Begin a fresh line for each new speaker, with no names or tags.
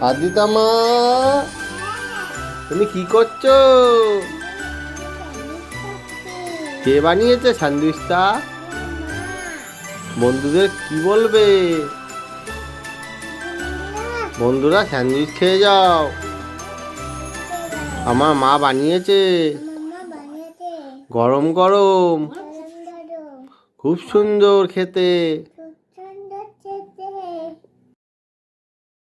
আদিতা মা তুমি কি করছ? কে বানিয়েছে স্যান্ডউইচটা? বন্ধুদের কি বলবে? বন্ধুরা স্যান্ডউইচ খেয়ে যাও। আমার মা বানিয়েছে। গরম গরম। খুব সুন্দর খেতে।